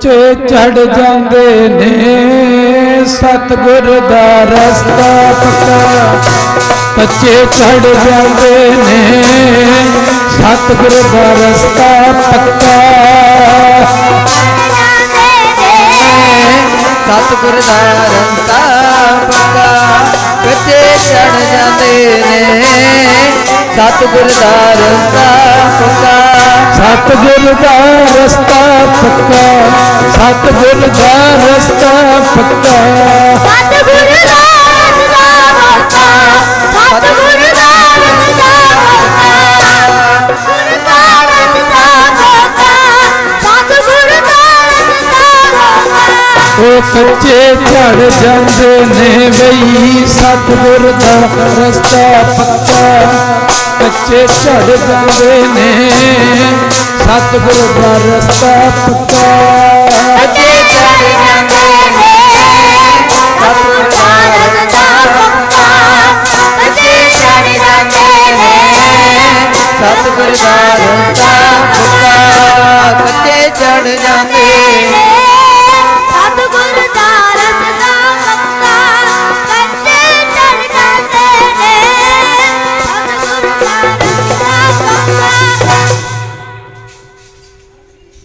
ਚੇ ਚੜ ਜਾਂਦੇ ਨੇ। ਸਤਗੁਰ ਦਾ ਰਸਤਾ ਪੱਕਾ। ਕੱਚੇ ਚੜ ਜਾਂਦੇ ਨੇ। ਸਤਗੁਰ ਦਾ ਰਸਤਾ ਪੱਕਾ। ਸਤਿਗੁਰ ਦਾ ਰਸਤਾ ਪੱਕਾ। ਕੱਚੇ ਚੜ ਜਾਂਦੇ ਨੇ। ਸਤਿਗੁਰ ਦਾ ਰਸਤਾ ਸਤਗੁਰ ਦਾ ਰਸਤਾ ਪੱਕਾ ਸਤਗੁਰ ਦਾ ਰਸਤਾ ਪੱਕਾ। ਸਤਿਗੁਰ ਦਾ ਰਸਤਾ ਪੱਕਾ ਸਤਿਗੁਰ ਦਾ ਰਸਤਾ ਪੱਕਾ ਸਤਿਗੁਰ ਦਾ ਰਸਤਾ ਪੱਕਾ ਸਤਿਗੁਰ ਦਾ ਰਸਤਾ ਪੱਕਾ। ਉਹ ਕੱਚੇ ਝੜ ਜਾਂਦੇ ਨੇ ਬਈ ਸਤਗੁਰ ਦਾ ਰਸਤਾ ਪੱਕਾ। ਕੱਚੇ ਝੜ ਜਾਂਦੇ ਨੇ, ਸਤਗੁਰ ਦਾ ਰਸਤਾ ਪੱਕਾ ਕੱਚੇ ਚੜ ਜਾਂਦੇ ਨੇ, ਸਤਿਗੁਰ ਦਾ ਰਸਤਾ ਪੱਕਾ ਕੱਚੇ ਚੜ ਜਾਂਦੇ ਨੇ, ਸਤਿਗੁਰ ਦਾ ਰਸਤਾ ਪੱਕਾ